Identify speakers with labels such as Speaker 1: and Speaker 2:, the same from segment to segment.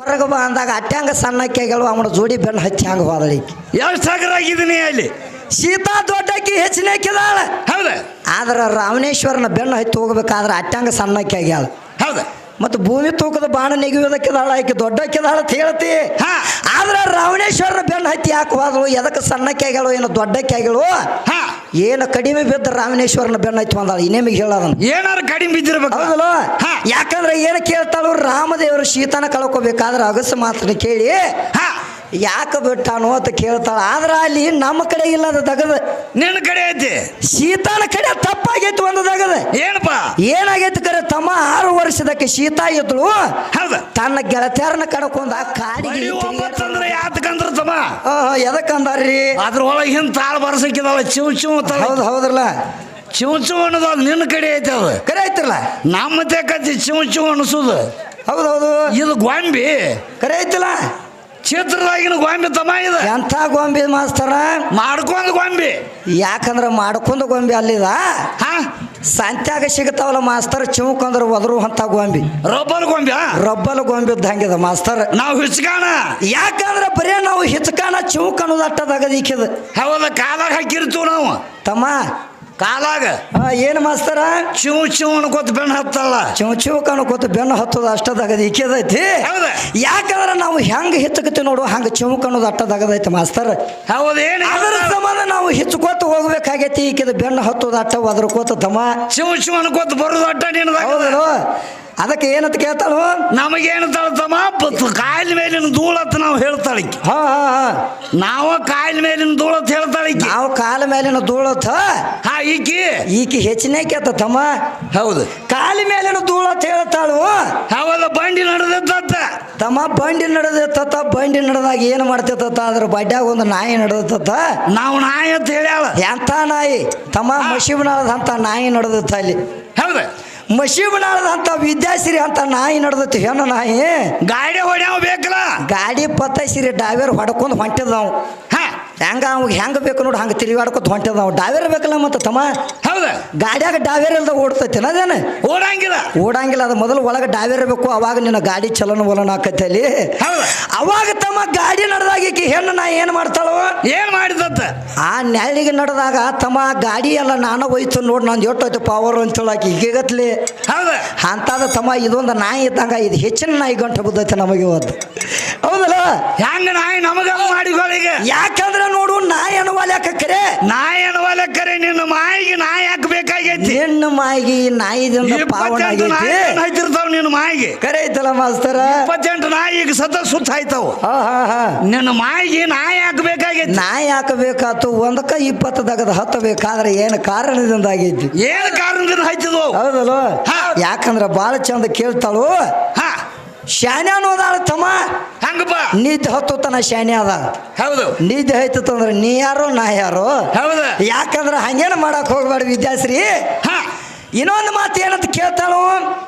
Speaker 1: ಹೊರಗೆ ಬಾ ಅಂದಾಗ ಅಟ್ಯಾಂಗ ಸಣ್ಣಕ್ಕೆ ಆಗ್ಯಾಳು ಅವನ ಜೋಡಿ ಬೆನ್ನು ಹಚ್ಚಿ ಹಂಗ ಹೋದಳಿಕ್ಕೆ
Speaker 2: ಎಷ್ಟು ಸಾಗರ ಆಗಿದ್ದೀನಿ ಅಲ್ಲಿ?
Speaker 1: ಸೀತಾ ದೊಡ್ಡಕ್ಕಿ ಹೆಚ್ಚಿನಕ್ಕಿದಾಳ
Speaker 2: ಹೌದಾ?
Speaker 1: ಆದ್ರೆ ರಾಮನೇಶ್ವರನ ಬೆನ್ನು ಹತ್ತಿ ಹೋಗ್ಬೇಕಾದ್ರೆ ಅಟ್ಯಾಂಗ ಸಣ್ಣಕ್ಕೆ ಆಗ್ಯಾಳ ಮತ್ತು ಭೂಮಿ ತೂಕದ ಬಾಣ ನೆಗೆಯೋದಕ್ಕಿದಾಳ ಆಕೆ ದೊಡ್ಡ ಅಂತ ಹೇಳ್ತಿ. ಆದ್ರೆ ರಾವಣೇಶ್ವರನ ಬೆನ್ನು ಹತ್ತಿ ಯಾಕೆ ಹೋದಳು ಎದಕ್ಕೆ ಸಣ್ಣಕ್ಕೆ ಆಗ್ಯಾಳು ಏನು ದೊಡ್ಡಕ್ಕೆ ಆಗ್ಯಾಳು
Speaker 2: ಹಾ.
Speaker 1: ಏನು ಕಡಿಮೆ ಬಿದ್ದ ರಾಮನೇಶ್ವರನ ಬೆನ್ನು ಹಚ್ಚಿ ಬಂದಾಳ. ಇನ್ನೇಮಿಗೆ ಹೇಳೋದನ್ನ
Speaker 2: ಏನಾರು ಕಡಿಮೆ ಬಿದ್ದಿರ್ಬೇಕು.
Speaker 1: ಹೌದಲ್ಲ. ಯಾಕಂದ್ರೆ ಏನು ಕೇಳ್ತಾಳು ರಾಮದೇವರು ಶೀತನ ಕಳ್ಕೋಬೇಕಾದ್ರೆ ಅಗಸ ಮಾತನ್ನ ಕೇಳಿ
Speaker 2: ಹಾ.
Speaker 1: ಯಾಕೆ ಬಿಟ್ಟಾನು ಅಂತ ಕೇಳ್ತಾಳ. ಆದ್ರೆ ಅಲ್ಲಿ ನಮ್ಮ ಕಡೆ ಇಲ್ಲ ಅದು ದಗದ
Speaker 2: ನಿನ್ನ ಕಡೆ ಐತಿ?
Speaker 1: ಸೀತಾನ ಕಡೆ ತಪ್ಪಾಗೈತಿ ಒಂದು ದಗದ
Speaker 2: ಏನಪ್ಪ?
Speaker 1: ಏನಾಗೈತಿ ಕರೆ ತಮ್ಮ ಆರು ವರ್ಷದಕ್ಕೆ ಸೀತಾ ಇದ್ಳು
Speaker 2: ಹೌದ.
Speaker 1: ತನ್ನ ಗೆಳತಿಯರನ್ನ ಕಡ್ಕೊಂಡ ಕಾಡಿಗೆ
Speaker 2: ಅಂದ್ರೆ ಯಾತಕಂದ್ರ ತಮ್ಮ?
Speaker 1: ಎದಕ್ಕಂದಾರ್ರಿ
Speaker 2: ಅದ್ರೊಳಗೆ ಹಿಂದ ತಾಳ ಬರ್ಸಕ್ಕಿದಾವ ಚಿವ್ ಚಿವ್.
Speaker 1: ಹೌದು ಹೌದ್ರಲ್ಲ.
Speaker 2: ಚಿವ್ ಚಿವ್ ಅನ್ನೋದು ಅದು ನಿನ್ನ ಕಡೆ ಐತಿ ಅದು.
Speaker 1: ಕರೆ ಐತಿರಲ್ಲ?
Speaker 2: ನಮ್ಮ ಕತ್ತಿ ಚಿವ್ ಚಿವ್ ಅನಿಸೋದು
Speaker 1: ಹೌದೌದು ಹೌದು.
Speaker 2: ಇದು ಗೊಂಬಿ.
Speaker 1: ಕರೆ ಐತಿಲ್ಲ?
Speaker 2: ಚಿತ್ರದಾಗಿನ ಗೊಂಬೆ ತಮ್ಮ ಇದ.
Speaker 1: ಎಂಥ ಗೊಂಬೆ ಮಾಸ್ತರ?
Speaker 2: ಮಾಡ್ಕೊಂಡ್ ಗೊಂಬೆ.
Speaker 1: ಯಾಕಂದ್ರೆ ಮಾಡ್ಕೊಂಡ ಗೊಂಬೆ ಅಲ್ಲಿದ?
Speaker 2: ಹಾ?
Speaker 1: ಸಂತ್ಯಾಗ ಸಿಗತಾವಲ್ಲ ಮಾಸ್ತರ್ ಚಿವುಕಂದ್ರ ಒದರು ಅಂತ ಗೊಂಬಿ.
Speaker 2: ರಬ್ಬರ್ ಗೊಂಬೆ.
Speaker 1: ರಬ್ಬಲ್ ಗೊಂಬೆ ಇದ್ದಂಗಿದೆ ಮಾಸ್ತರ್.
Speaker 2: ನಾವು ಹಿಚ್ಕಾಣ.
Speaker 1: ಯಾಕಂದ್ರೆ ಬರೇ ನಾವು ಹಿಚ್ಕಾಣ ಚಿವುಕ್ ಅನ್ನೋದು ಅಟ್ಟದಾಗದ ಈಕಿದ
Speaker 2: ಹೌದ ಕಾಲಾಗ ಹಾಕಿರ್ತೀವಿ ನಾವು.
Speaker 1: ತಮ್ಮ
Speaker 2: ಕಾಲಾಗ
Speaker 1: ಆ, ಏನು ಮಾಸ್ತರ?
Speaker 2: ಚಿವ್ ಚಿವ್ ಅನ್ಕೋತ ಬೆಣ್ಣ ಹತ್ತಲ್ಲ.
Speaker 1: ಚಿವ್ ಚೂ ಕಾಣಕೋತ ಬೆನ್ನು ಹತ್ತದ ಅಷ್ಟದಾಗದ ಇಕ್ಕೇದೈತಿ
Speaker 2: ಹೌದ?
Speaker 1: ಯಾಕಂದ್ರೆ ನಾವು ಹೆಂಗ್ ಹಿಚ್ಚಕತ್ತೀವಿ ನೋಡು ಹಂಗ ಚಿವುಕ್ ಅನ್ನೋದು ಅಟ್ಟದಾಗದೈತಿ ಮಾಸ್ತರ್.
Speaker 2: ಹೌದೇನು
Speaker 1: ಅದರ ಸಂಬಂಧ ನಾವು ಹಿಚ್ಕೋತ ಹೋಗ್ಬೇಕಾಗೈತಿ ಈಕಿದ ಬೆನ್ನು ಹತ್ತೋದು ಅಟ್ಟ ಒದರ್ಕೋತ ತಮ್ಮ
Speaker 2: ಚಿವ್ ಚಿವ್ ಅನ್ಕೋತ ಬರೋದು ಅಟ್ಟ ನಿನ್ನದಾಗ
Speaker 1: ಅದಕ್ಕೆ ಏನಂತ ಕೇಳ್ತಾಳು?
Speaker 2: ನಮಗೇನು ತಳ್ತಮ್ಮ ಕಾಯಿಲೆ ಮೇಲಿನ ಧೂಳತ್ ನಾವು ಹೇಳ್ತಾಳೆ
Speaker 1: ಹಾ ಹಾ ಹಾ.
Speaker 2: ನಾವು ಕಾಯಿಲ ಮೇಲಿನ ಧೂಳತ್ ಹೇಳ್ತಾಳಿ
Speaker 1: ನಾವು ಕಾಲ ಮೇಲಿನ ಧೂಳತ್ತ
Speaker 2: ಹಾ ಈಕಿ.
Speaker 1: ಈಕಿ ಹೆಚ್ಚಿನ ಕೇತ ತಮ್ಮ.
Speaker 2: ಹೌದು.
Speaker 1: ಕಾಲಿ ಮೇಲಿನ ಧೂಳತ್ ಹೇಳ್ತಾಳು.
Speaker 2: ಹೌದ ಬಂಡಿ ನಡೆದತ್ತ
Speaker 1: ತಮ್ಮ ಬಂಡಿ ನಡೆದಿತ್ತ ಬಂಡಿ ನಡೆದಾಗ ಏನು ಮಾಡ್ತಿತ್ತ ಅದ್ರ ಬಡ್ಯಾಗ ಒಂದು ನಾಯಿ ನಡೆದಿತ್ತ
Speaker 2: ನಾವು ನಾಯಿ ಅಂತ ಹೇಳ್ಯಾಳ.
Speaker 1: ಎಂಥ ನಾಯಿ? ತಮ್ಮ ಮಶಿಬನಾಳದಂತ ನಾಯಿ ನಡೆದಿತ್ತ ಅಲ್ಲಿ.
Speaker 2: ಹೌದ
Speaker 1: ಮಶಿಬನಾಳದಂತ ವಿದ್ಯಾಸಿರಿ ಅಂತ ನಾಯಿ ನಡೆದತಿ. ಹೆಣ್ಣು ನಾಯಿ?
Speaker 2: ಗಾಡಿ ಹೊಡ್ಯಾವ ಬೇಕಲ್ಲ?
Speaker 1: ಗಾಡಿ ಪತ್ತಸಿರಿ ಡ್ರೈವರ್ ಹೊಡ್ಕೊಂಡು ಹೊಂಟಿದ ನಾವು
Speaker 2: ಹಾ
Speaker 1: ಹೆಂಗ ಅವಾಗ ಹೆಂಗೆ ಬೇಕು ನೋಡಿ ಹಂಗೆ ತಿರುಗಾಡ್ಕೊತ ಹೊಂಟದ ನಾವು ಡಾವೇರ್ ಬೇಕಲ್ಲ ಮತ್ತೆ ತಮ್ಮ?
Speaker 2: ಹೌದಾ?
Speaker 1: ಗಾಡಿಯಾಗ ಡಾವೇರ್ ಇಲ್ದ ಓಡ್ತೈತಿ ಅದೇನು
Speaker 2: ಓಡಂಗಿಲ್ಲ.
Speaker 1: ಓಡಂಗಿಲ್ಲ ಅದು ಮೊದಲು ಒಳಗೆ ಡಾವೇರ್ ಬೇಕು ಅವಾಗ ನಿನ್ನ ಗಾಡಿ ಚಲನ ವಲನ ಆಕೈತೆ ಅಲ್ಲಿ. ಅವಾಗ ತಮ್ಮ ಗಾಡಿ ನಡೆದಾಗ ಈಕಿ ಹೆಣ್ಣು ನಾ ಏನು ಮಾಡ್ತಾಳೋ?
Speaker 2: ಏನು ಮಾಡಿದತ್ತ?
Speaker 1: ಆ ನೆಳ್ಳಿಗೆ ನಡೆದಾಗ ತಮ್ಮ ಗಾಡಿ ಎಲ್ಲ ನಾನು ಹೋಯ್ತು ನೋಡಿ ನಾನು ಎಷ್ಟೋಯ್ತು ಪವರ್ ಅಂತ ಆಕಿ ಈಗತ್ಲಿ
Speaker 2: ಹೌದ?
Speaker 1: ಅಂತಾದ ತಮ್ಮ ಇದೊಂದು ನಾಯಿ ಇದ್ದಂಗ ಇದು ಹೆಚ್ಚಿನ ನಾಯಿ ಗಂಟು ಬಿದ್ದೈತೆ ನಮಗೆ ಇವತ್ತು. ಹೌದಲ್ಲ?
Speaker 2: ಹೆಂಗ ನಾಯಿ ನಮಗೆ ಮಾಡಿಗಳಿಗೆ
Speaker 1: ಯಾಕಂದ್ರೆ ಅನ್ನುವಲ್ಯಾಕ ಕರೆ
Speaker 2: ಅನ್ನವಲ್ಲ ಕರೆ ನಿನ್ನ ಮಾಯಿಗೆ ನಾಯಿ ಹಾಕ್ಬೇಕಾಗೈತಿ
Speaker 1: ಹೆಣ್ಣು ಮಾಯಿಗೆ ಈ ನಾಯಿದಿಂದ ಪಾವನ ಆಗೈತಿ.
Speaker 2: ಹಾಯ್ತಿರ್ತಾವ ನಿನ್ನ ಮಾಯಿಗೆ.
Speaker 1: ಕರೆ ಐತಲ್ಲ ಮಾಸ್ತರ?
Speaker 2: ಇಪ್ಪತ್ತೆಂಟು ನಾಯಿ ಈಗ ಸತ ಸುತ್ತ ಆಯ್ತಾವ
Speaker 1: ಹಾ ಹಾ ಹಾ.
Speaker 2: ನಿನ್ನ ಮಾಯಿಗೆ ನಾಯಿ ಹಾಕ್ಬೇಕಾಗೈತಿ
Speaker 1: ನಾಯಿ ಹಾಕಬೇಕಾತು ಒಂದಕ್ಕ ಇಪ್ಪತ್ತು ದಗದ ಹತ್ತಬೇಕಾದ್ರೆ ಏನು ಕಾರಣದಿಂದ ಆಗೈತಿ
Speaker 2: ಏನ್ ಕಾರಣದಿಂದ ಹಾಯ್ತಿದ್ವು
Speaker 1: ಹೌದಲ್ಲ ಯಾಕಂದ್ರ ಬಾಳ ಚಂದ ಕೇಳ್ತಾಳು?
Speaker 2: ಹಾ.
Speaker 1: ಅನ್ನೋದಾಳ ತಮ್ಮ.
Speaker 2: ಹಂಗಪ್ಪ.
Speaker 1: ನಿದ್ದೆ ಹತ್ತು ತನ ಶಾನ್ಯ ಅದ.
Speaker 2: ಹೌದು.
Speaker 1: ನಿದ್ದೆ ಹೈತಂದ್ರೆ ನೀ ಯಾರು ನಾ ಯಾರು?
Speaker 2: ಹೌದು.
Speaker 1: ಯಾಕಂದ್ರೆ ಹಂಗೇನು ಮಾಡಕ್ ಹೋಗ್ಬೇಡ ವಿದ್ಯಾಶ್ರೀ.
Speaker 2: ಹಾ.
Speaker 1: ಇನ್ನೊಂದು ಮಾತು ಏನಂತ ಕೇಳ್ತಾಳು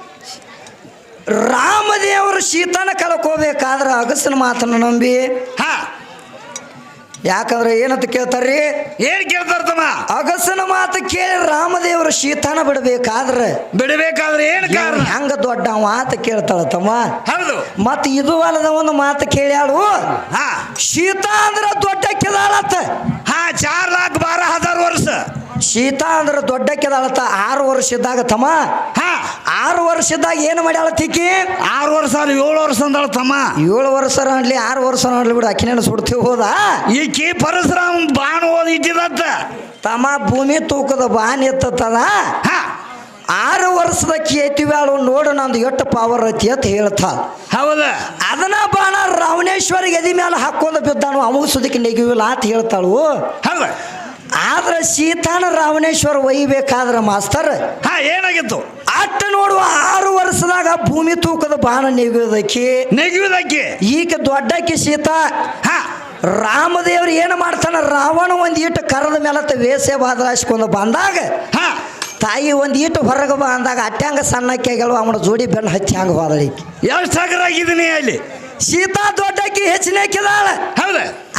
Speaker 1: ರಾಮದೇವರು ಶೀತನ ಕಲ್ಕೋಬೇಕಾದ್ರೆ ಅಗಸನ ಮಾತನ್ನು ನಂಬಿ.
Speaker 2: ಹಾ.
Speaker 1: ಯಾಕಂದ್ರೆ ಏನಂತ ಕೇಳ್ತಾರ್ರಿ?
Speaker 2: ಏನ್ ಕೇಳ್ತಾರ ತಮ್ಮ?
Speaker 1: ಅಗಸನ ಮಾತು ಕೇಳಿ ರಾಮದೇವರು ಸೀತಾನ ಬಿಡಬೇಕಾದ್ರೆ.
Speaker 2: ಬಿಡಬೇಕಾದ್ರೆ ಏನ್ ಕಾರಣ?
Speaker 1: ಹೆಂಗ ದೊಡ್ಡ ಮಾತು ಕೇಳ್ತಾಳ ತಮ್ಮ?
Speaker 2: ಹೌದು.
Speaker 1: ಮತ್ತೆ ಇದು ಅಲ್ಲದ ಒಂದು ಮಾತು ಕೇಳ್ಯಾಳು.
Speaker 2: ಹಾ.
Speaker 1: ಸೀತಾ ಅಂದ್ರ ದೊಡ್ಡ ಕೆದಾಳತ್ತ
Speaker 2: ಹಾ ಚಾರ್ ಲಾಖ ಬಾರ ಹಜಾರ್ ವರ್ಷ.
Speaker 1: ಸೀತಾ ಅಂದ್ರೆ ದೊಡ್ಡ ಕೆದಾಳತ್ತ ಆರು ವರ್ಷ ಇದ್ದಾಗ ತಮ್ಮ?
Speaker 2: ಹಾ
Speaker 1: ಆರು ಇದ್ದಾಗ ಏನು ಮಾಡ್ಯಾಳ ತಿಕ್ಕಿ
Speaker 2: ಆರು ವರ್ಷ ಅಲ್ಲ ಏಳು ವರ್ಷ ಅಂದಳ ತಮ್ಮ.
Speaker 1: ಏಳು ವರ್ಷ ಅನ್ಲಿ ಆರು ವರ್ಷ ಅನ್ಲಿ ಬಿಡು ಅಕ್ಕಿನ ಸುಡ್ತೀವಿ ಹೋದ?
Speaker 2: ಈಕಿ ಪರಶುರಾಮ ಬಾಣ ಓದಿ ಇಟ್ಟಿದತ್ತ.
Speaker 1: ತಮ್ಮ ಭೂಮಿ ತೂಕದ ಬಾನ್ ಎತ್ತದ
Speaker 2: ಹಾ.
Speaker 1: ಆರು ವರ್ಷದ ಕೇತಿವ್ಯಾಳು ನೋಡು ನಂದು ಎಷ್ಟು ಪವರ್ ಐತಿ ಅಂತ ಹೇಳ್ತಾ.
Speaker 2: ಹೌದ.
Speaker 1: ಅದನ್ನ ಬಾಣ ರಾವಣೇಶ್ವರ ಎದಿ ಮೇಲೆ ಹಾಕೊಂಡು ಬಿದ್ದಾನು ಅವಾಗ ಸುದಕ್ಕೆ ನೆಗೆವಿಲ್ಲ ಅಂತ ಹೇಳ್ತಾಳು.
Speaker 2: ಹೌದ.
Speaker 1: ಆದ್ರೆ ಸೀತಾನ ರಾವಣೇಶ್ವರ ಒಯ್ಬೇಕಾದ್ರೆ ಮಾಸ್ತರ್.
Speaker 2: ಹಾ ಏನಾಗಿತ್ತು?
Speaker 1: ಅಟ್ಟ ನೋಡುವ ಆರು ವರ್ಷದಾಗ ಭೂಮಿ ತೂಕದ ಬಾಣ ನೆಗೆಯೋದಕ್ಕೆ
Speaker 2: ನೆಗೆಯುವುದಕ್ಕೆ?
Speaker 1: ಈಗ ದೊಡ್ಡಕ್ಕೆ ಸೀತಾ.
Speaker 2: ಹಾ.
Speaker 1: ರಾಮದೇವ್ರು ಏನು ಮಾಡ್ತಾನ? ರಾವಣ ಒಂದು ಈಟು ಕರದ ಮೇಲತ್ತ ವೇಸೆ ಬಾದಲಾಯಿಸ್ಕೊಂಡು ಬಂದಾಗ
Speaker 2: ಹಾ.
Speaker 1: ತಾಯಿ ಒಂದು ಇಟ್ಟು ಹೊರಗೆ ಬಂದಾಗ ಅಟ್ಯಾಂಗ ಸಣ್ಣಕ್ಕೆ ಆಗ್ಯಾಳು ಅವನ ಜೋಡಿ ಬೆನ್ನು ಹಚ್ಚಿ ಹಂಗೆ ಹೋದಳಿಕೆ.
Speaker 2: ಎಷ್ಟು ಸಾಗರಾಗಿದ್ದೀನಿ ಅಲ್ಲಿ?
Speaker 1: ಸೀತಾ ದೊಡ್ಡಕ್ಕಿ ಹೆಚ್ಚಿನಕ್ಕಿದಾಳ
Speaker 2: ಹೌದ.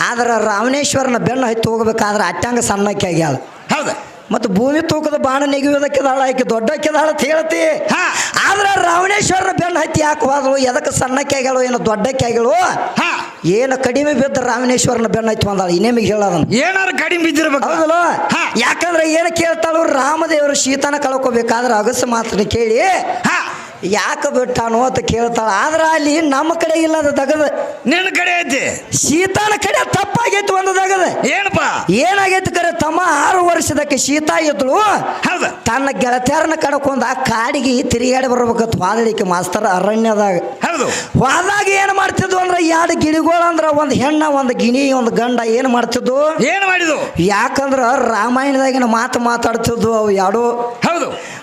Speaker 1: ಆದ್ರೆ ರಾವಣೇಶ್ವರನ ಬೆನ್ನು ಹತ್ತಿ ಹೋಗ್ಬೇಕಾದ್ರೆ ಸಣ್ಣ ಸಣ್ಣಕ್ಕೆ ಆಗ್ಯಾಳ.
Speaker 2: ಹೌದು.
Speaker 1: ಮತ್ತು ಭೂಮಿ ತೂಕದ ಬಾಣ ನೆಗೆಯೋದಕ್ಕಿದಾಳ ಆಕೆ ದೊಡ್ಡಕ್ಕಿದಾಳ ಅಂತ ಹೇಳ್ತಿ.
Speaker 2: ಹಾ.
Speaker 1: ಆದ್ರೆ ರಾವಣೇಶ್ವರನ ಬೆನ್ನ ಹತ್ತಿ ಯಾಕೆ ಹೋದಳು ಎದಕ್ಕೆ ಸಣ್ಣಕ್ಕೆ ಆಗ್ಯಾಳು ಏನು ದೊಡ್ಡಕ್ಕೆ ಆಗ್ಯಾಳು?
Speaker 2: ಹಾ.
Speaker 1: ಏನು ಕಡಿಮೆ ಬಿದ್ದ ರಾಮನೇಶ್ವರನ ಬೆನ್ನ ಹತ್ತಿ ಬಂದಾಳ. ಇನ್ನೇಮಿಗೆ ಹೇಳೋದನ್ನ
Speaker 2: ಏನಾರು ಕಡಿಮೆ ಬಿದ್ದಿರ್ಬೇಕು.
Speaker 1: ಹೌದಲ್ಲ. ಯಾಕಂದ್ರೆ ಏನು ಕೇಳ್ತಾಳು ರಾಮದೇವರು ಶೀತನ ಕಳ್ಕೋಬೇಕಾದ್ರೆ ಅಗಸ ಮಾತ್ರ ಕೇಳಿ
Speaker 2: ಹಾ.
Speaker 1: ಯಾಕೆ ಬಿಟ್ಟಾನು ಅಂತ ಕೇಳ್ತಾಳ. ಆದ್ರೆ ಅಲ್ಲಿ ನಮ್ಮ ಕಡೆ ಇಲ್ಲ ಅದು ತಗದ.
Speaker 2: ನಿನ್ನ ಕಡೆ ಐತಿ?
Speaker 1: ಶೀತಾನ ಕಡೆ ತಪ್ಪಾಗೈತಿ ಒಂದು ದಗದ
Speaker 2: ಏನಪ್ಪ?
Speaker 1: ಏನಾಗೈತಿ ಕರೆ ತಮ್ಮ ಆರು ವರ್ಷದಕ್ಕೆ ಸೀತಾ ಇದ್ಳು
Speaker 2: ಹೌದ.
Speaker 1: ತನ್ನ ಗೆಳತಿಯರನ್ನ ಕಡ್ಕೊಂಡ ಕಾಡಿಗೆ ತಿರುಗಾಡಿ ಬರ್ಬೇಕತ್ ವಾದಳಿಕೆ ಮಾಸ್ತರ ಅರಣ್ಯದಾಗ.
Speaker 2: ಹೌದು.
Speaker 1: ವಾದಾಗ ಏನು ಮಾಡ್ತಿದ್ವು ಅಂದ್ರೆ ಎರಡು ಗಿಳಿಗಳು ಅಂದ್ರೆ ಒಂದು ಹೆಣ್ಣ ಒಂದು ಗಿಣಿ ಒಂದು ಗಂಡ ಏನು ಮಾಡ್ತಿದ್ವು?
Speaker 2: ಏನು ಮಾಡಿದ್ವು?
Speaker 1: ಯಾಕಂದ್ರ ರಾಮಾಯಣದಾಗಿನ ಮಾತು ಮಾತಾಡ್ತಿದ್ವು ಅವು ಎರಡು
Speaker 2: ಹೌದು.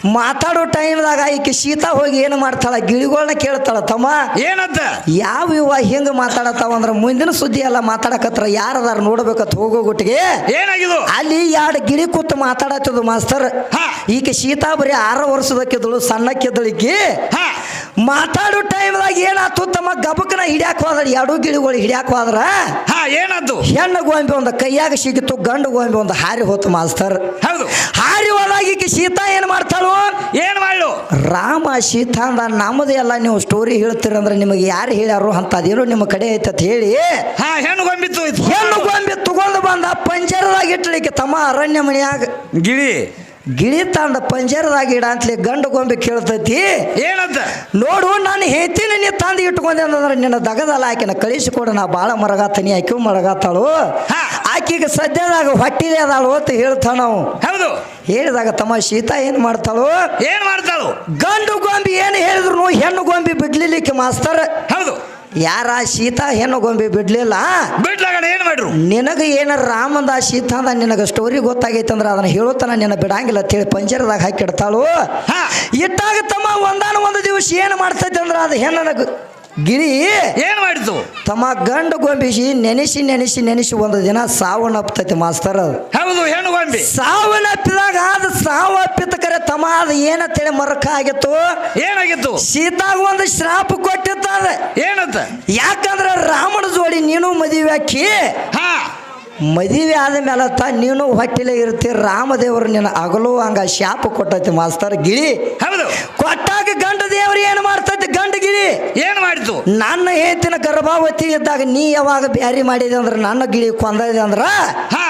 Speaker 1: ಮಾತಾಡೋ ಟೈಮ್ದಾಗ ಈಕೆ ಸೀತಾ ಹೋಗಿ ಏನು ಮಾಡ್ತಾಳ? ಗಿಳಿಗಳನ್ನ ಕೇಳ್ತಾಳ ತಮ್ಮ.
Speaker 2: ಏನಂತ?
Speaker 1: ಯಾವ ಇವ ಹಿಂಗೆ ಮಾತಾಡತ್ತಾವ ಅಂದ್ರೆ ಮುಂದಿನ ಸುದ್ದಿ ಎಲ್ಲ ಮಾತಾಡಕತ್ರ ಯಾರದಾರ ನೋಡ್ಬೇಕತ್ ಹೋಗೋ ಗುಟ್ಟಿಗೆ?
Speaker 2: ಏನಾಗಿದು
Speaker 1: ಅಲ್ಲಿ ಎರಡು ಗಿಳಿ ಕೂತು ಮಾತಾಡತ್ತದು ಮಾಸ್ತರ್.
Speaker 2: ಹಾ.
Speaker 1: ಈಕೆ ಸೀತಾ ಬರೀ ಆರು ವರ್ಷದಕ್ಕಿದ್ದಳು
Speaker 2: ಸಣ್ಣಕ್ಕಿದ್ದಳಿಗೆ.
Speaker 1: ಮಾತಾಡೋ ಟೈಮ್ದಾಗ ಏನಾತು ತಮ್ಮ ಗಬಕನ ಹಿಡ್ಯಾಕ ಹೋದ್ರ ಎರಡು ಗಿಳಿಗಳು ಹಿಡ್ಯಾಕ ಹೋದ್ರ?
Speaker 2: ಹಾ ಏನಾಯ್ತು?
Speaker 1: ಹೆಣ್ಣು ಗೊಂಬೆ ಒಂದು ಕೈಯಾಗ ಸಿಗಿತ್ತು ಗಂಡು ಗೋಂಬೆ ಒಂದು ಹಾರಿ ಹೋತು ಮಾಸ್ತರ್.
Speaker 2: ಹೌದು.
Speaker 1: ಹಾರಿ ಹೋದಾಗ ಈಕೆ ಸೀತಾ ಏನು ಮಾಡ್ತಾಳು?
Speaker 2: ಏನ್ ಮಾಡು
Speaker 1: ರಾಮ ಸೀತಾ ಅಂದ ನಮ್ಮದೇ ಎಲ್ಲ ನೀವು ಸ್ಟೋರಿ ಹೇಳ್ತೀರಂದ್ರೆ ನಿಮಗೆ ಯಾರು ಹೇಳ್ಯಾರು ಅಂತ ಅದೇನು ನಿಮ್ಮ ಕಡೆ ಐತತ್ ಹೇಳಿ.
Speaker 2: ಹಾ ಹೆಣ್ಣು ಗೊಂಬಿತ್ತು.
Speaker 1: ಹೆಣ್ಣು ಗೊಂಬೆ ತಗೊಂಡು ಬಂದ ಪಂಜರದಾಗ ಇಟ್ಲಿಕ್ಕೆ ತಮ್ಮ ಅರಣ್ಯ ಮನೆಯಾಗ.
Speaker 2: ಗಿಳಿ
Speaker 1: ಗಿಳಿ ತಂದ ಪಂಜರದಾಗ ಇಡ ಅಂತಲೇ ಗಂಡು ಗೊಂಬೆ ಕೇಳ್ತೈತಿ.
Speaker 2: ಏನಂತ?
Speaker 1: ನೋಡು ನಾನು ಹೇಳ್ತೀನಿ ನೀ ತಂದು ಇಟ್ಕೊಂಡೆ ಅಂತಂದ್ರೆ ನಿನ್ನ ದಗದಲ್ಲ ಆಕಿನ ಕಳಿಸಿಕೊಡು ನಾ ಭಾಳ ಮರಗಾತನಿ ಆಕೆ ಮರಗಾತಾಳು. ಆಕಿಗೆ ಸದ್ಯದಾಗ ಹೊಟ್ಟಿದೆ ಅದಾಳು ಅಂತ ಹೇಳ್ತಾವ ನಾವು
Speaker 2: ಹೌದು.
Speaker 1: ಹೇಳಿದಾಗ ತಮ್ಮ ಶೀತ ಏನು ಮಾಡ್ತಾಳು?
Speaker 2: ಏನು ಮಾಡ್ತಾಳು?
Speaker 1: ಗಂಡು ಗೊಂಬಿ ಏನು ಹೇಳಿದ್ರು ಹೆಣ್ಣು ಗೊಂಬಿ ಬಿಡ್ಲಿಕ್ಕೆ ಮಾಸ್ತರ್.
Speaker 2: ಹೌದು.
Speaker 1: ಯಾರ ಸೀತಾ ಹೆಣ್ಣು ಗೊಂಬೆ ಬಿಡ್ಲಿಲ್ಲ?
Speaker 2: ಬಿಡ್ಲಾಗಣ ಏನು ಮಾಡ್ರು?
Speaker 1: ನಿನಗೆ ಏನ ರಾಮಂದ ಸೀತಾಂದ ನಿನಗೆ ಸ್ಟೋರಿ ಗೊತ್ತಾಗೈತೆ ಅಂದ್ರೆ ಅದನ್ನ ಹೇಳುತ್ತಾನ ನಿನ್ನ ಬಿಡಂಗಿಲ್ಲ ಅಂತೇಳಿ ಪಂಜರದಾಗ ಹಾಕಿಡ್ತಾಳು
Speaker 2: ಹಾ.
Speaker 1: ಇಟ್ಟಾಗ ತಮ್ಮ ಒಂದಾನ ಒಂದು ದಿವಸ ಏನು ಮಾಡ್ತೈತೆ ಅಂದ್ರೆ ಅದು ಹೆಣ್ಣನ ಗ- ಗಿಳಿ
Speaker 2: ಏನ್ ಮಾಡಿತು
Speaker 1: ತಮ್ಮ ಗಂಡು ಗೊಂಬಿಸಿ ನೆನೆಸಿ ನೆನೆಸಿ ನೆನೆಸಿ ಒಂದು ದಿನ ಸಾವನ್ನಪ್ಪತೈತಿ ಮಾಸ್ತರ್. ಅದು
Speaker 2: ಹೌದು ಹೆಣ್ಣು ಗೊಂಬಿ.
Speaker 1: ಸಾವನ್ನಪ್ಪಿದಾಗ ಅದು ಸಾವಪ್ಪಿತ ಕರೆ ತಮ್ಮ ಅದು ಏನಂತೇಳಿ ಮರಕ ಆಗಿತ್ತು?
Speaker 2: ಏನಾಗಿತ್ತು?
Speaker 1: ಸೀತಾಗ ಒಂದು ಶ್ರಾಪ ಕೊಟ್ಟಿತ್ತ ಅದು
Speaker 2: ಏನಂತ?
Speaker 1: ಯಾಕಂದ್ರೆ ರಾಮನ ಜೋಡಿ ನೀನು ಮದುವೆ ಹಾಕಿ
Speaker 2: ಹಾ.
Speaker 1: ಮದುವೆ ಆದ ಮೇಲೆ ತ ನೀನು ಹೊಟ್ಟಿಲೆ ಇರ್ತಿ ರಾಮದೇವರು ನಿನ್ನ ಅಗಲು ಹಂಗ ಶಾಪ ಕೊಟ್ಟೈತಿ ಮಾಸ್ತರ್ ಗಿಳಿ.
Speaker 2: ಹೌದು.
Speaker 1: ಕೊಟ್ಟಾಗ ಗಂಡ ದೇವರು ಏನು ಮಾಡ್ತೈತಿ? ಗಂಡ ಗಿಳಿ
Speaker 2: ಏನ್ ಮಾಡಿತು
Speaker 1: ನನ್ನ ಹೆತ್ತಿನ ಗರ್ಭಾವತಿ ಇದ್ದಾಗ ನೀ ಯಾವಾಗ ಬ್ಯಾರಿ ಮಾಡಿದೆ ಅಂದ್ರೆ ನನ್ನ ಗಿಳಿ ಕೊಂದಿದೆ ಅಂದ್ರ?
Speaker 2: ಹಾ.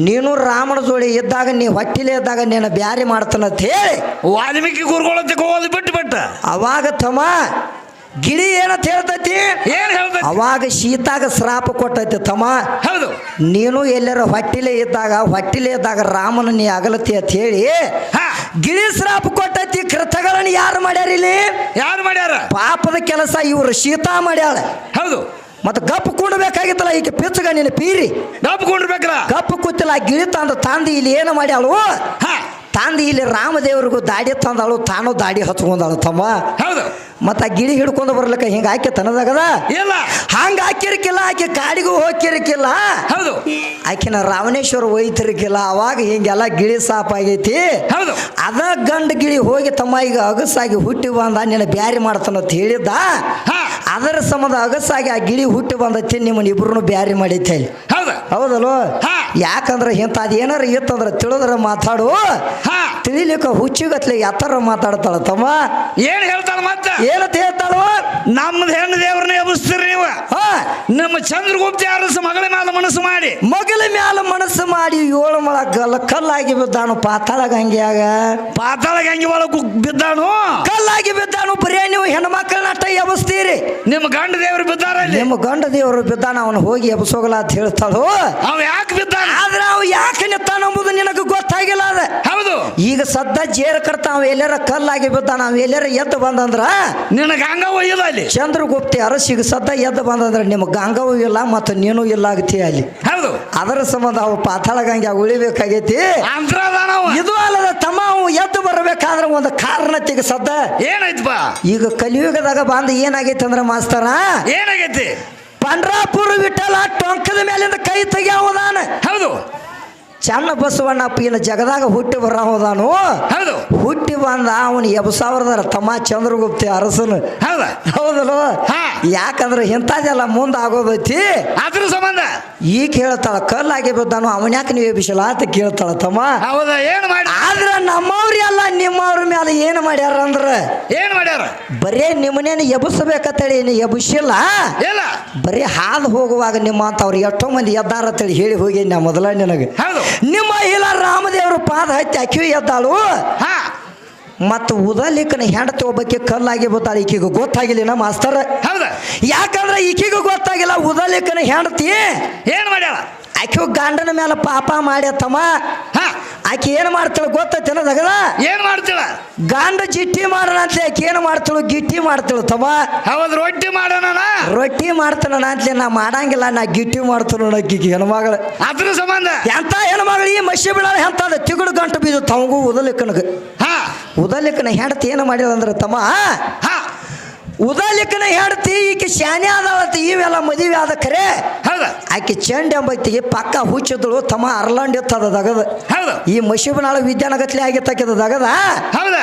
Speaker 1: ನೀನು ರಾಮನ ಜೋಡಿ ಇದ್ದಾಗ ನೀ ಹೊಟ್ಟಿಲೆ ಇದ್ದಾಗ ನೀನು ಬ್ಯಾರಿ ಮಾಡ್ತಾನಂತ ಹೇಳಿ.
Speaker 2: ವಾಲ್ಮೀಕಿ ಗುರುಗಳೊಂದಿಗೆ ಓದಿ ಬಿಟ್ಟು ಬಿಟ್ಟ
Speaker 1: ಅವಾಗ ತಮ್ಮ ಗಿಳಿ ಏನಂತ ಹೇಳ್ತೈತಿ?
Speaker 2: ಏನ್ ಹೇಳ್ದ
Speaker 1: ಅವಾಗ ಶೀತಾಗ ಶ್ರಾಪ ಕೊಟ್ಟೈತಿ ತಮ್ಮ.
Speaker 2: ಹೌದು.
Speaker 1: ನೀನು ಎಲ್ಲರ ಹೊಟ್ಟಿಲೆ ಇದ್ದಾಗ ಹೊಟ್ಟಿಲೆ ಇದ್ದಾಗ ರಾಮನ ನೀ ಅಗಲತಿ ಅಂತ ಹೇಳಿ
Speaker 2: ಹಾ.
Speaker 1: ಗಿಳಿ ಶ್ರಾಪ ಕೊಟ್ಟೈತಿ ಕೃತಗಳನ್ನು ಯಾರು ಮಾಡ್ಯಾರ ಇಲ್ಲಿ?
Speaker 2: ಯಾರು ಮಾಡ್ಯಾರ?
Speaker 1: ಪಾಪದ ಕೆಲಸ ಇವರು ಸೀತಾ ಮಾಡ್ಯಾಳ.
Speaker 2: ಹೌದು.
Speaker 1: ಮತ್ತು ಗಪ್ ಕೂಡಬೇಕಾಗಿತ್ತಲ್ಲ ಈಗ ಪಿಚ್ಚಗ ನೀನು ಪೀರಿ.
Speaker 2: ಒಪ್ಕೊಂಡಿರ್ಬೇಕಲ್ಲ
Speaker 1: ಗಪ್ ಕೂತಿಲ್ಲ ಗಿಳಿತ ಗಿಳಿ ತಂದು ತಂದು ಇಲ್ಲಿ ಏನು ಮಾಡ್ಯಾಳು?
Speaker 2: ಹಾ.
Speaker 1: ತಂದು ಇಲ್ಲಿ ರಾಮದೇವ್ರಿಗೂ ದಾಡಿ ತಂದಾಳು ತಾನು ದಾಡಿ ಹಚ್ಕೊಂಡಾಳು ತಮ್ಮ.
Speaker 2: ಹೌದು.
Speaker 1: ಮತ್ತು ಆ ಗಿಳಿ ಹಿಡ್ಕೊಂಡು ಬರ್ಲಿಕ್ಕೆ ಹಿಂಗೆ ಆಕೆ ತನದಾಗದ?
Speaker 2: ಇಲ್ಲ.
Speaker 1: ಹಂಗೆ ಹಾಕಿರ್ಕಿಲ್ಲ ಆಕೆ ಕಾಡಿಗೂ ಹೋಗಿರ್ಕಿಲ್ಲ
Speaker 2: ಹೌದು.
Speaker 1: ಆಕಿನ ರಾವಣೇಶ್ವರ ಒಯ್ತಿರ್ಕಿಲ್ಲ ಅವಾಗ ಹಿಂಗೆಲ್ಲ ಗಿಳಿ ಸಾಪ್ ಆಗೈತಿ
Speaker 2: ಹೌದು.
Speaker 1: ಅದ ಗಂಡ ಗಿಳಿ ಹೋಗಿ ತಮ್ಮ ಈಗ ಅಗಸಾಗಿ ಹುಟ್ಟಿ ಬಂದ ನಿನ್ನ ಬ್ಯಾರಿ ಮಾಡ್ತಾನಂತ ಹೇಳಿದ್ದ?
Speaker 2: ಹಾ.
Speaker 1: ಅದರ ಸಮದ ಅಗಸಾಗಿ ಆ ಗಿಳಿ ಹುಟ್ಟಿ ಬಂದ ತಿನ್ನಿ ನಿಮ್ಮನ್ನ ಇಬ್ರು ಬ್ಯಾರಿ ಮಾಡೈತೆ ಹೌದಲ್ವ?
Speaker 2: ಹಾ.
Speaker 1: ಯಾಕಂದ್ರೆ ಇಂಥದ್ದು ಅದೇನಾರ ಇತ್ತಂದ್ರೆ ತಿಳಿದ್ರೆ ಮಾತಾಡು.
Speaker 2: ಹಾ.
Speaker 1: ತಿಳಿಲಿಕ್ಕ ಹುಚ್ಚಿಗತ್ಲೆ ಯಾತರ ಮಾತಾಡ್ತಾಳ ತಮ್ಮ.
Speaker 2: ಏನ್ ಹೇಳ್ತಾಳ ಮತ್ತ?
Speaker 1: ಏನಂತ ಹೇಳ್ತಾಳು?
Speaker 2: ನಮ್ದು ಹೆಣ್ಣು ದೇವ್ರನ್ನ ಎಬ್ಬಿಸ್ತೀರಿ ನೀವು.
Speaker 1: ಹಾ.
Speaker 2: ನಮ್ಮ ಚಂದ್ರಗುಪ್ತ ಅರಸ ಮಗಳ ಮೇಲೆ ಮನಸ್ಸು ಮಾಡಿ.
Speaker 1: ಮಗಳ ಏಳು ಮೊಳ ಕಲ್ಲ ಕಲ್ಲಾಗಿ ಬಿದ್ದಾನು ಪಾತಾಳ ಗಂಗ್ಯಾಗ
Speaker 2: ಪಾತಾಳ ಗಂಗೆ ಒಳಗು ಬಿದ್ದಾನು?
Speaker 1: ಕಲ್ಲಾಗಿ ಬಿದ್ದಾನು ಬರೇ ನೀವು ಹೆಣ್ಮಕ್ಳನ್ನ ಅಷ್ಟ ಎಬಸ್ತೀರಿ.
Speaker 2: ನಿಮ್ಮ ಗಂಡ ದೇವರು ಬಿದ್ದಾರ
Speaker 1: ನಿಮ್ಮ ಗಂಡ ದೇವರು ಬಿದ್ದಾನ ಅವನು ಹೋಗಿ ಎಬಸೋಗಲ್ಲ ಅಂತ ಹೇಳ್ತಾಳು?
Speaker 2: ಅವ ಯಾಕೆ ಬಿದ್ದಾನ?
Speaker 1: ಆದ್ರೆ ಅವ ಯಾಕೆ ನಿತ್ತಾನ ಎಂಬುದು ನಿನಗೆ ಗೊತ್ತಾಗಿಲ್ಲ ಅದ.
Speaker 2: ಹೌದು.
Speaker 1: ಈಗ ಸದ್ದ ಜೇರ ಕರ್ತ ಅವ ಎಲ್ಲಾರ ಕಲ್ಲಾಗಿ ಬಿದ್ದಾನ ಅವ ಎಲ್ಲಾರ ಎದ್ದು ಬಂದಂದ್ರ?
Speaker 2: ನಿನಗೆ ಹಂಗ ಒಯ್ಯದ ಅಲ್ಲಿ?
Speaker 1: ಚಂದ್ರಗುಪ್ತಿ ಅರಸಿಗೆ ಸದ್ದ ಎದ್ದು ಬಂದಂದ್ರ ನಿಮ್ಗೆ ಗಂಗವೂ ಇಲ್ಲ ಮತ್ತು ನೀನು ಇಲ್ಲ ಆಗತಿ ಅಲ್ಲಿ.
Speaker 2: ಹೌದು.
Speaker 1: ಅದರ ಸಂಬಂಧ ಅವು ಪಾತಾಳ ಗಂಗೆ ಉಳಿಬೇಕಾಗೈತಿ.
Speaker 2: ಅಂತರದಾನವ
Speaker 1: ಇದು ಅಲ್ಲದ ತಮ್ಮ ಎದ್ದು ಬರಬೇಕಾದ್ರೆ ಒಂದು ಕಾರಣ ಸದ್ದ
Speaker 2: ಬಾ.
Speaker 1: ಈಗ ಕಲಿಯುಗದಾಗ ಬಂದು ಏನಾಗೈತೆ ಅಂದ್ರೆ ಮಾಸ್ತರ?
Speaker 2: ಏನಾಗೈತಿ?
Speaker 1: ಪಂಡ್ರಾಪುರ ವಿಠಲ ಟೊಂಕದ ಮೇಲಿಂದ ಕೈ ತೆಗಿಯವದಾನ
Speaker 2: ಹೌದು.
Speaker 1: ಚನ್ನ ಬಸವಣ್ಣಪ್ಪ ಇನ್ನು ಜಗದಾಗ ಹುಟ್ಟಿ ಬರ ಹೋದಾನು.
Speaker 2: ಹೌದು.
Speaker 1: ಹುಟ್ಟಿ ಬಂದ ಅವನು ಎಬ್ಸಾವ್ರದಾರ ತಮ್ಮ ಚಂದ್ರಗುಪ್ತಿ ಅರಸನು.
Speaker 2: ಹೌದ.
Speaker 1: ಹೌದಲ್ಲ. ಯಾಕಂದ್ರೆ ಇಂಥದ್ದೆಲ್ಲ ಮುಂದೆ ಆಗೋದೈತಿ.
Speaker 2: ಅದ್ರ ಸಂಬಂಧ.
Speaker 1: ಈಗ ಹೇಳ್ತಾಳ ಕಲ್ಲಾಗಿ ಬಿದ್ದಾನು ಅವನ್ಯಾಕೆ ನೀವು ಎಬ್ಬಿಸಲ್ಲ ಅಂತ ಕೇಳ್ತಾಳ ತಮ್ಮ.
Speaker 2: ಹೌದಾ ಏನು ಮಾಡಿ
Speaker 1: ನಮ್ಮವ್ರಿ ಎಲ್ಲ ನಿಮ್ಮವ್ರ ಮೇಲೆ ಏನು ಮಾಡ್ಯಾರ ಅಂದ್ರೆ?
Speaker 2: ಏನ್ ಮಾಡ್ಯಾರ?
Speaker 1: ಬರೇ ನಿಮ್ಮನೇನು ಎಬ್ಬಿಸ್ಬೇಕಂತೇಳಿ ಏನು ಎಬ್ಬಿಸಿಲ್ಲ
Speaker 2: ಇಲ್ಲ.
Speaker 1: ಬರೀ ಹಾದು ಹೋಗುವಾಗ ನಿಮ್ಮ ಅಂತ ಅವ್ರು ಎಷ್ಟೋ ಮಂದಿ ಎದ್ದಾರ ಅಂತೇಳಿ ಹೇಳಿ ಹೋಗಿ ನಾ ಮೊದಲ ನಿನಗೆ.
Speaker 2: ಹೌದು.
Speaker 1: ನಿಮ್ಮ ಇಲ್ಲ ರಾಮದೇವ್ರ ಪಾದ ಹತ್ತಿ ಅಕ್ಕಿ ಎದ್ದಾಳು.
Speaker 2: ಹಾ.
Speaker 1: ಮತ್ತು ಉದಲಿಕ್ಕನ ಹೆಂಡತಿ ಒಬ್ಬಕ್ಕೆ ಕಲ್ಲಾಗಿ ಬತ್ತಾಳ ಈಕಿಗೆ ಗೊತ್ತಾಗಿಲ್ಲ ಮಾಸ್ತರ್.
Speaker 2: ಹೌದ.
Speaker 1: ಯಾಕಂದ್ರೆ ಈಕಿಗೂ ಗೊತ್ತಾಗಿಲ್ಲ ಉದಲಿಕ್ಕನ ಹೆಂಡತಿ
Speaker 2: ಏನ್ ಮಾಡ್ಯಾಳ?
Speaker 1: ಆಕೆ ಗಂಡನ ಮೇಲೆ ಪಾಪ ಮಾಡ್ಯತ್ತಮ್ಮ
Speaker 2: ಹಾ
Speaker 1: ಆಕೆ ಏನು ಮಾಡ್ತಾಳೆ ಗೊತ್ತೈತೇನ ದಗದ
Speaker 2: ಏನ್ ಮಾಡ್ತೀಳ?
Speaker 1: ಗಂಡ ಜಿಟ್ಟಿ ಮಾಡೋಣ ಅಂತ ಆಕೆ ಏನು ಮಾಡ್ತಾಳು? ಗಿಟ್ಟಿ ಮಾಡ್ತಾಳು ತಮ್ಮ.
Speaker 2: ಹೌದು ರೊಟ್ಟಿ ಮಾಡೋಣ
Speaker 1: ರೊಟ್ಟಿ ಮಾಡ್ತಾನ ಅಂತಲೇ ನಾ ಮಾಡಂಗಿಲ್ಲ ನಾ ಗಿಟ್ಟಿ ಮಾಡ್ತಾನ ಏನ ಹೆಣ್ಮಗಳು
Speaker 2: ಅದ್ರ ಸಂಬಂಧ?
Speaker 1: ಎಂತ ಹೆಣ್ಮಗಳು ಈ ಮಸಿ ಬಿಡಾಳ ಎಂತದ ತಿಗುಡು ಗಂಟು ಬೀದು ತಮಗೂ ಉದಲಿಕ್ಕನಗ.
Speaker 2: ಹಾ.
Speaker 1: ಉದಲಿಕ್ಕನ ಹೆಂಡತಿ ಏನು ಮಾಡಿಲ್ಲ ಅಂದ್ರೆ ತಮ್ಮ
Speaker 2: ಹಾ.
Speaker 1: ಉದಲಿಕ್ಕನ ಹೆಂಡತಿ ಈಕೆ ಶಾನೆ ಆದಳತ್ತ ಇವೆಲ್ಲ ಮದುವೆ ಆದ ಖರೆ
Speaker 2: ಹೌದ.
Speaker 1: ಆಕೆ ಚಂಡ್ ಎಂಬತ್ತಿಗೆ ಪಕ್ಕ ಹುಚ್ಚಿದಳು ತಮ್ಮ ಅರ್ಲಾಂಡ್ ಎತ್ತದ ದಗದ.
Speaker 2: ಹೌದು.
Speaker 1: ಈ ಮಶೀಬನಾಳ ವಿದ್ಯಾನಗತ್ಲೆ ಆಗಿರ್ತಕ್ಕದ ದಗದ.
Speaker 2: ಹೌದ.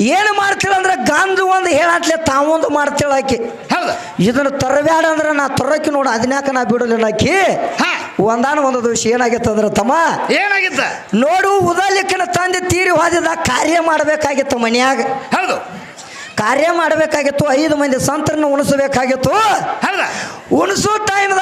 Speaker 1: ಏನು ಮಾಡ್ತೀಳ ಅಂದ್ರೆ ಗಂದು ಒಂದು ಹೇಳತ್ಲೆ ತಾವೊಂದು ಮಾಡ್ತೀಳ ಆಕಿ.
Speaker 2: ಹೌದ.
Speaker 1: ಇದನ್ನ ತರಬೇಡ ಅಂದ್ರೆ ನಾ ತರಕ್ಕೆ ನೋಡು ಅದನ್ಯಾಕ ನಾ ಬಿಡಲಿಲ್ಲ ಆಕಿ. ಒಂದಾನ ಒಂದು ದಿವಸ ಏನಾಗಿತ್ತು ಅಂದ್ರೆ ತಮ್ಮ?
Speaker 2: ಏನಾಗಿತ್ತ?
Speaker 1: ನೋಡು ಉದಲಿಕ್ಕನ ತಂದೆ ತೀರಿ ಹೋದಿದ ಕಾರ್ಯ ಮಾಡಬೇಕಾಗಿತ್ತು ಮನ್ಯಾಗ.
Speaker 2: ಹೌದು.
Speaker 1: ಕಾರ್ಯ ಮಾಡಬೇಕಾಗಿತ್ತು ಐದು ಮಂದಿ ಸಂತರನ್ನ ಉಣಿಸಬೇಕಾಗಿತ್ತು. ಉಣಿಸೋ ಟೈಮ್ದಾಗ